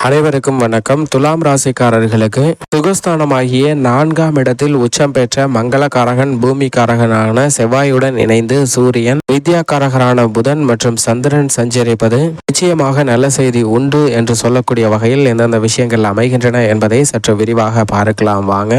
அனைவருக்கும் வணக்கம். துலாம் ராசிக்காரர்களுக்கு சுகஸ்தானமாகிய நான்காம் இடத்தில் உச்சம் பெற்ற மங்களக்காரகன் பூமிக்காரகனான செவ்வாயுடன் இணைந்து சூரியன் வித்யாக்காரகரான புதன் மற்றும் சந்திரன் சஞ்சரிப்பது நிச்சயமாக நல்ல செய்தி உண்டு என்று சொல்லக்கூடிய வகையில் எந்தெந்த விஷயங்கள் அமைகின்றன என்பதை சற்று விரிவாக பார்க்கலாம். வாங்க.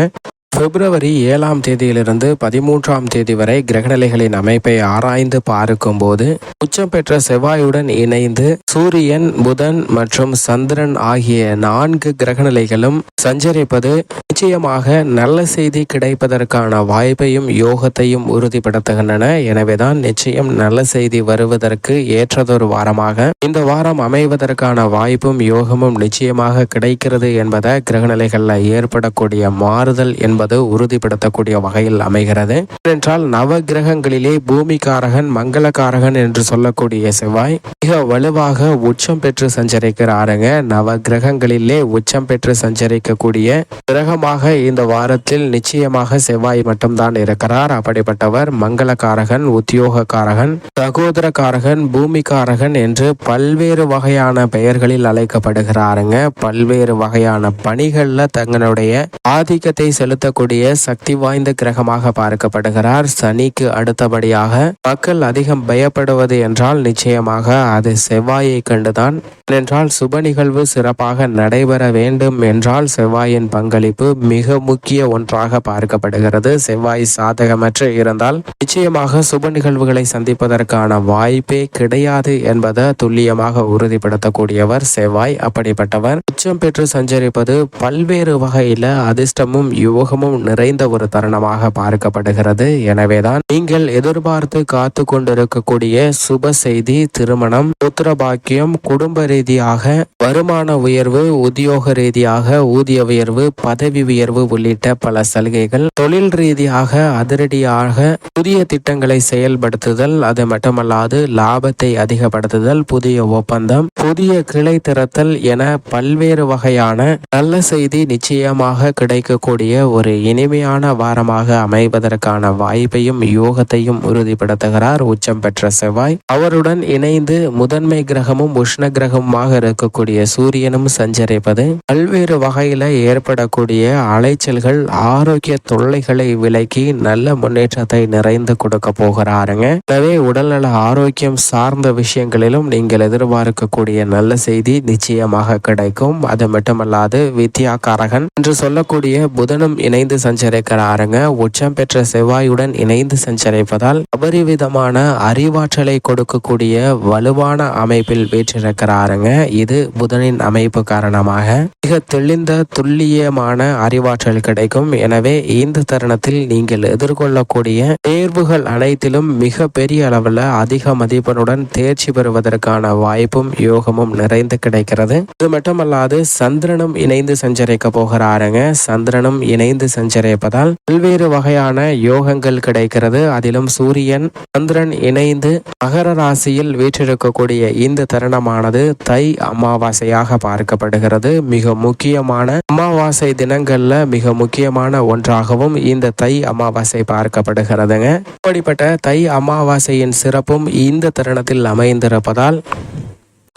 பிப்ரவரி ஏழாம் தேதியிலிருந்து பதிமூன்றாம் தேதி வரை கிரகநிலைகளின் அமைப்பை ஆராய்ந்து பார்க்கும்போது உச்சம் பெற்ற செவ்வாயுடன் இணைந்து சூரியன் புதன் மற்றும் சந்திரன் ஆகிய நான்கு கிரகநிலைகளும் சஞ்சரிப்பது நிச்சயமாக நல்ல செய்தி கிடைப்பதற்கான வாய்ப்பையும் யோகத்தையும் உறுதிப்படுத்துகின்றன. எனவேதான் நிச்சயம் நல்ல செய்தி வருவதற்கு ஏற்றதொரு வாரமாக இந்த வாரம் அமைவதற்கான வாய்ப்பும் யோகமும் நிச்சயமாக கிடைக்கிறது என்பதை கிரகநிலைகளில் ஏற்படக்கூடிய மாறுதல் என்பது உறுதிப்படுத்தக்கூடிய வகையில் அமைகிறது. ஏனென்றால் நவ கிரகங்களிலே பூமிகாரகன் மங்களகாரகன் என்று சொல்லக்கூடிய செவ்வாய் மிக வலுவாக உச்சம் பெற்று சஞ்சரிக்கிறாருங்க. நவ கிரகங்களிலே உச்சம் பெற்று சஞ்சரிக்கக்கூடிய கிரகமாக இந்த வாரத்தில் நிச்சயமாக செவ்வாய் மட்டும்தான் இருக்கிறார். அப்படிப்பட்டவர் மங்களகாரகன் உத்தியோகக்காரகன் சகோதரக்காரகன் பூமிகாரகன் என்று பல்வேறு வகையான பெயர்களில் அழைக்கப்படுகிறாருங்க. பல்வேறு வகையான பணிகள்ல தங்களுடைய ஆதிக்கத்தை செலுத்த செலுத்தக்கூடிய சக்தி வாய்ந்த கிரகமாக பார்க்கப்படுகிறார். சனிக்கு அடுத்தபடியாக மக்கள் அதிகம் பயப்படுவது என்றால் நிச்சயமாக அது செவ்வாயை கண்டுதான். என்றால் சுப நிகழ்வு சிறப்பாக நடைபெற வேண்டும் என்றால் செவ்வாயின் பங்களிப்பு மிக முக்கிய ஒன்றாக பார்க்கப்படுகிறது. செவ்வாய் சாதகமற்று இருந்தால் நிச்சயமாக சுப நிகழ்வுகளை சந்திப்பதற்கான வாய்ப்பே கிடையாது என்பதை துல்லியமாக உறுதிப்படுத்தக்கூடியவர் செவ்வாய். அப்படிப்பட்டவர் உச்சம் பெற்று சஞ்சரிப்பது பல்வேறு வகையில அதிர்ஷ்டமும் யோகமும் நிறைந்த ஒரு தருணமாக பார்க்கப்படுகிறது. எனவேதான் நீங்கள் எதிர்பார்த்து காத்து கொண்டிருக்கக்கூடிய சுப செய்தி திருமணம் புத்திர பாக்கியம் குடும்ப ரீதியாக வருமான உயர்வு உத்தியோக ரீதியாக ஊதிய உயர்வு பதவி உயர்வு உள்ளிட்ட பல சலுகைகள். தொழில் ரீதியாக அதிரடியாக புதிய திட்டங்களை செயல்படுத்துதல் அது மட்டுமல்லாது லாபத்தை அதிகப்படுத்துதல் புதிய ஒப்பந்தம் புதிய கிளை திறத்தல் என பல்வேறு வகையான நல்ல செய்தி நிச்சயமாக கிடைக்கக்கூடிய ஒரு இனிமையான வாரமாக அமைவதற்கான வாய்ப்பையும் யோகத்தையும் உறுதிப்படுத்துகிறார் உச்சம் பெற்ற செவ்வாய். அவருடன் இணைந்து முதன்மை கிரகமும் உஷ்ண கிரகமாக இருக்கக்கூடிய சூரியனும் சஞ்சரிப்பது பல்வேறு வகையில ஏற்படக்கூடிய அலைச்சல்கள் ஆரோக்கிய தொல்லைகளை விலக்கி நல்ல முன்னேற்றத்தை நிறைந்து கொடுக்க போகிறாருங்க. எனவே உடல்நல ஆரோக்கியம் சார்ந்த விஷயங்களிலும் நீங்கள் எதிர்பார்க்கக்கூடிய நல்ல செய்தி நிச்சயமாக கிடைக்கும். அது மட்டுமல்லாது வித்யாகாரகன் என்று சொல்லக்கூடிய புதனும் இணைந்து சஞ்சரிக்கிறாருங்க. உச்சம் பெற்ற செவ்வாயுடன் இணைந்து சஞ்சரிப்பதால் அபரிவிதமான அறிவாற்றலை கொடுக்கக்கூடிய வலுவான அமைப்பில் வீற்றிருக்கிறாருங்க. இது புதனின் அமைப்பு காரணமாக மிக தெளிந்த துல்லியமான அறிவாற்றல் கிடைக்கும். எனவே இந்த தருணத்தில் நீங்கள் எதிர்கொள்ளக்கூடிய தேர்வுகள் அனைத்திலும் மிக பெரிய அளவில் அதிக மதிப்பெண்ணுடன் தேர்ச்சி பெறுவதற்கான வாய்ப்பும் யோகமும் நிறைந்து கிடைக்கிறது. இது மட்டுமல்லாது சந்திரனும் இணைந்து சஞ்சரிக்க போகிறாருங்க. சந்திரனும் இணைந்து சஞ்சரிப்பதால் பல்வேறு வகையான யோகங்கள் கிடைக்கிறது. அதிலும் சூரியன் சந்திரன் இணைந்து மகர ராசியில் வீற்றிருக்கக்கூடிய இந்த தருணமானது தை அமாவாசையாக பார்க்கப்படுகிறது. மிக முக்கியமான அமாவாசை தினங்கள்ல மிக முக்கியமான ஒன்றாகவும் இந்த தை அமாவாசை பார்க்கப்படுகிறதுங்க. இப்படிப்பட்ட தை அமாவாசையின் சிறப்பும் இந்த தருணத்தில் அமைந்திருப்பதால்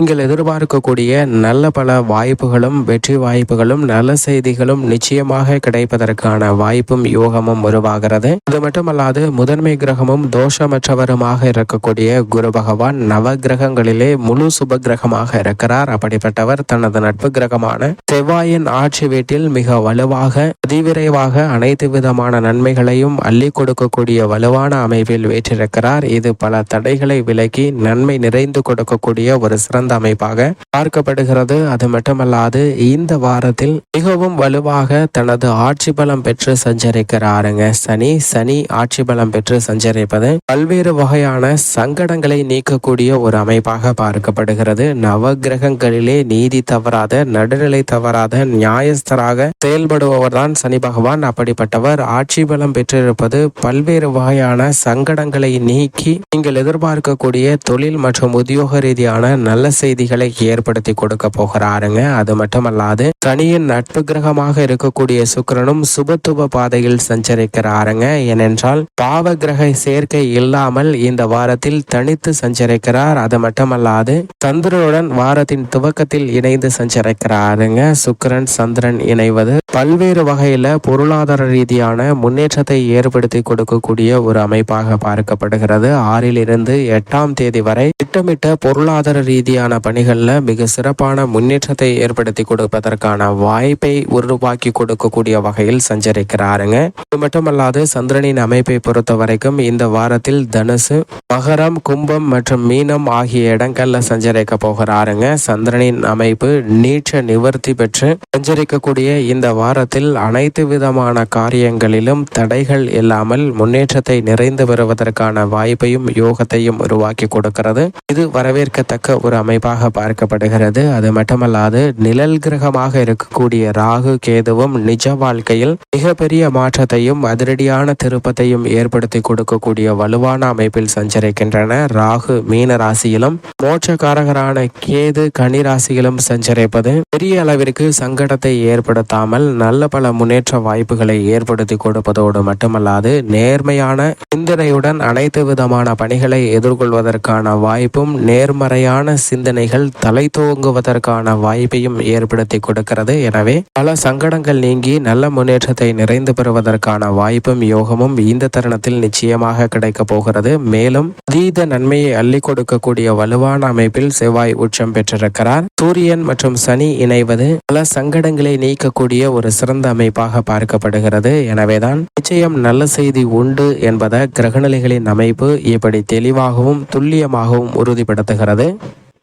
நீங்கள் எதிர்பார்க்கக்கூடிய நல்ல பல வாய்ப்புகளும் வெற்றி வாய்ப்புகளும் நல்ல செய்திகளும் நிச்சயமாக கிடைப்பதற்கான வாய்ப்பும் யோகமும் உருவாகிறது. அது மட்டுமல்லாது முதன்மை கிரகமும் தோஷமற்றவருமாக இருக்கக்கூடிய குரு பகவான் நவ கிரகங்களிலே முழு சுப கிரகமாக இருக்கிறார். அப்படிப்பட்டவர் தனது நட்பு கிரகமான செவ்வாயின் ஆட்சி வீட்டில் மிக வலுவாக அதிவிரைவாக அனைத்து விதமான நன்மைகளையும் அள்ளி கொடுக்கக்கூடிய வலுவான அமைப்பில் வேற்றிருக்கிறார். இது பல தடைகளை விலக்கி நன்மை நிறைந்து கொடுக்கக்கூடிய ஒரு சிறந்த சிறந்த அமைப்பாக பார்க்கப்படுகிறது. அது மட்டுமல்லாது இந்த வாரத்தில் மிகவும் வலுவாக தனது ஆட்சி பலம் பெற்று சஞ்சரிக்கிறாருங்க. சனி சனி ஆட்சி பலம் பெற்று சஞ்சரிப்பது பல்வேறு வகையான சங்கடங்களை நீக்கக்கூடிய ஒரு அமைப்பாக பார்க்கப்படுகிறது. நவ கிரகங்களிலே நீதி தவறாத நடுநிலை தவறாத நியாயஸ்தராக செயல்படுபவர் தான் சனி பகவான். அப்படிப்பட்டவர் ஆட்சி பலம் பெற்றிருப்பது பல்வேறு வகையான சங்கடங்களை நீக்கி நீங்கள் எதிர்பார்க்கக்கூடிய தொழில் மற்றும் உத்தியோக ரீதியான நல்ல செய்திகளை ஏற்படுத்தி கொடுக்க போகிறாருங்க. அது மட்டுமல்லாது சனியின் நட்பு கிரகமாக இருக்கக்கூடிய சுக்கிரனும் சுபத்துவ பாதையில் சஞ்சரிக்கிறாருங்க. ஏனென்றால் பாவ கிரக சேர்க்கை இல்லாமல் இந்த வாரத்தில் தனித்து சஞ்சரிக்கிறார். அது மட்டுமல்லாது சந்திரனுடன் வாரத்தின் துவக்கத்தில் இணைந்து சஞ்சரிக்கிறாருங்க. சுக்கிரன் சந்திரன் இணைவது பல்வேறு வகையில பொருளாதார ரீதியான முன்னேற்றத்தை ஏற்படுத்தி கொடுக்கக்கூடிய ஒரு அமைப்பாக பார்க்கப்படுகிறது. ஆறில் இருந்து எட்டாம் தேதி வரை திட்டமிட்ட பொருளாதார ரீதியான மாதிரியான பணிகளில் மிக சிறப்பான முன்னேற்றத்தை ஏற்படுத்தி கொடுப்பதற்கான வாய்ப்பை உருவாக்கி கொடுக்கக்கூடிய வகையில் சஞ்சரிக்கிறாருங்க. இது மட்டுமல்லாது சந்திரனின் அமைப்பை பொறுத்த வரைக்கும் இந்த வாரத்தில் தனுசு மகரம் கும்பம் மற்றும் மீனம் ஆகிய இடங்கள்ல சஞ்சரிக்க போகிறாருங்க. சந்திரனின் அமைப்பு நீச்ச நிவர்த்தி பெற்று சஞ்சரிக்கக்கூடிய இந்த வாரத்தில் அனைத்து விதமான காரியங்களிலும் தடைகள் இல்லாமல் முன்னேற்றத்தை நிறைந்து வருவதற்கான வாய்ப்பையும் யோகத்தையும் உருவாக்கி கொடுக்கிறது. இது வரவேற்கத்தக்க ஒரு அமைப்பு. அமைப்பாக பார்க்கப்படுகிறது. அது மட்டுமல்லாது நிழல் கிரகமாக இருக்கக்கூடிய ராகு கேதுவும் நிஜ வாழ்க்கையில் மிகப்பெரிய மாற்றத்தையும் அதிரடியான திருப்பத்தையும் ஏற்படுத்தி கொடுக்கக்கூடிய வலுவான அமைப்பில் சஞ்சரிக்கின்றன. ராகு மீன ராசியிலும் மோட்சக்காரகரான கேது கனி ராசியிலும் சஞ்சரிப்பது பெரிய அளவிற்கு சங்கடத்தை ஏற்படுத்தாமல் நல்ல பல முன்னேற்ற வாய்ப்புகளை ஏற்படுத்தி கொடுப்பதோடு மட்டுமல்லாது நேர்மையான சிந்தனையுடன் அனைத்து விதமான பணிகளை எதிர்கொள்வதற்கான வாய்ப்பும் நேர்மறையான சிந்தனைகள் தலை தூங்குவதற்கான வாய்ப்பையும் ஏற்படுத்தி கொடுக்கிறது. எனவே பல சங்கடங்கள் நீங்கி நல்ல முன்னேற்றத்தை நிறைந்து பெறுவதற்கான வாய்ப்பும் யோகமும் இந்த தருணத்தில் நிச்சயமாக கிடைக்கப் போகிறது. மேலும் அதீத நன்மையை அள்ளி கொடுக்கக்கூடிய வலுவான அமைப்பில் செவ்வாய் உச்சம் பெற்றிருக்கிறார். சூரியன் மற்றும் சனி இணைவது பல சங்கடங்களை நீக்கக்கூடிய ஒரு சிறந்த அமைப்பாக பார்க்கப்படுகிறது. எனவேதான் நிச்சயம் நல்ல செய்தி உண்டு என்பதை கிரகநிலைகளின் அமைப்பு இப்படி தெளிவாகவும் துல்லியமாகவும் உறுதிப்படுத்துகிறது.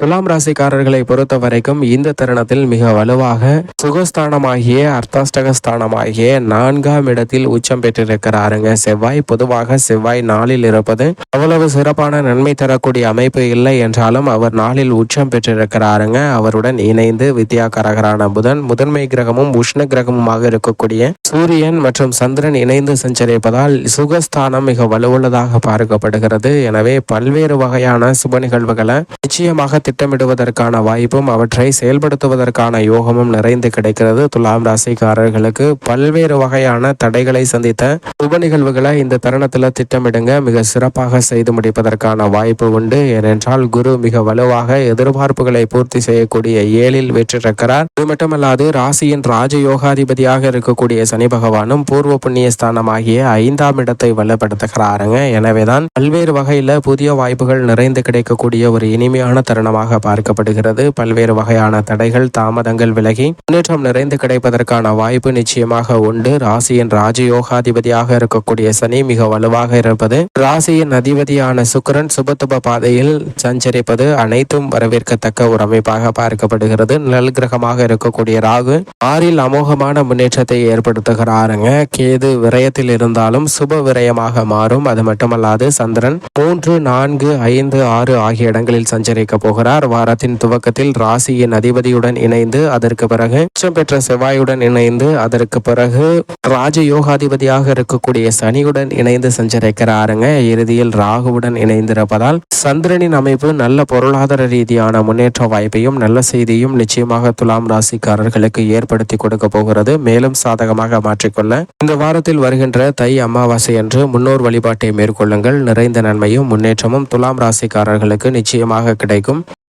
துலாம் ராசிக்காரர்களை பொறுத்த வரைக்கும் இந்த தருணத்தில் மிக வலுவாக சுகஸ்தானமாகிய அர்த்தாஷ்டகஸ்தானமாகிய நான்காம் இடத்தில் உச்சம் பெற்றிருக்கிறாருங்க. செவ்வாய் பொதுவாக செவ்வாய் நாளில் இருப்பது அவ்வளவு சிறப்பான நன்மை தரக்கூடிய அமைப்பு இல்லை என்றாலும் அவர் நாளில் உச்சம் பெற்றிருக்கிறாருங்க. அவருடன் இணைந்து வித்யாகாரகரான புதன் முதன்மை கிரகமும் உஷ்ண கிரகமுமாக இருக்கக்கூடிய சூரியன் மற்றும் சந்திரன் இணைந்து சஞ்சரிப்பதால் சுகஸ்தானம் மிக வலுவுள்ளதாக பார்க்கப்படுகிறது. எனவே பல்வேறு வகையான சுப நிகழ்வுகளை நிச்சயமாக திட்டமிடுவதற்கான வாய்ப்பும் அவற்றை செயல்படுத்துவதற்கான யோகமும் நிறைந்து கிடைக்கிறது. துலாம் ராசிக்காரர்களுக்கு பல்வேறு வகையான தடைகளை சந்தித்த உப நிகழ்வுகளை இந்த தருணத்தில் திட்டமிடுங்க. மிக சிறப்பாக செய்து முடிப்பதற்கான வாய்ப்பு உண்டு. ஏனென்றால் குரு மிக வலுவாக எதிர்பார்ப்புகளை பூர்த்தி செய்யக்கூடிய ஏழில் வெற்றிருக்கிறார் இது மட்டுமல்லாது ராசியின் ராஜ யோகாதிபதியாக இருக்கக்கூடிய சனி பகவானும் பூர்வ புண்ணிய ஸ்தானமாகிய ஐந்தாம் இடத்தை வலுப்படுத்துகிறாருங்க. எனவேதான் பல்வேறு வகையில புதிய வாய்ப்புகள் நிறைந்து கிடைக்கக்கூடிய ஒரு இனிமையான தருணமாக பார்க்கப்படுகிறது. பல்வேறு வகையான தடைகள் தாமதங்கள் விலகி முன்னேற்றம் நிறைந்து கிடைப்பதற்கான வாய்ப்பு நிச்சயமாக உண்டு. ராசியின் ராஜயோகாதிபதியாக இருக்கக்கூடிய சனி மிக வலுவாக இருப்பது ராசியின் அதிபதியான சுக்கரன் சுபத்துப பாதையில் சஞ்சரிப்பது அனைத்தும் வரவேற்கத்தக்க ஒரு அமைப்பாக பார்க்கப்படுகிறது. நிழல் கிரகமாக இருக்கக்கூடிய ராகு ஆறில் அமோகமான முன்னேற்றத்தை ஏற்படுத்துகிறாருங்க. கேது விரயத்தில் இருந்தாலும் சுப விரயமாக மாறும். அது மட்டுமல்லாது சந்திரன் மூன்று நான்கு ஐந்து ஆறு ஆகிய இடங்களில் சஞ்சரிக்க போகிறார் வாரத்தின் துவக்கத்தில் ராசியின் அதிபதியுடன் இணைந்து அதற்கு பிறகு உச்சம் பெற்ற செவ்வாயுடன் இணைந்து அதற்கு பிறகு ராஜ யோகாதிபதியாக இருக்கக்கூடிய சனியுடன் இணைந்து சஞ்சரிக்கிறாருங்க. இறுதியில் ராகுவுடன் இணைந்திருப்பதால் சந்திரனின் அமைப்பு நல்ல பொருளாதார ரீதியான முன்னேற்ற வாய்ப்பையும் நல்ல செய்தியும் நிச்சயமாக துலாம் ராசிக்காரர்களுக்கு ஏற்படுத்தி கொடுக்க போகிறது. மேலும் சாதகமாக மாற்றிக்கொள்ள இந்த வாரத்தில் வருகின்ற தை அமாவாசை அன்று முன்னோர் வழிபாட்டை மேற்கொள்ளுங்கள். நிறைந்த நன்மையும் முன்னேற்றமும் துலாம் ராசிக்காரர்களுக்கு நிச்சயமாக கிடைக்கும்.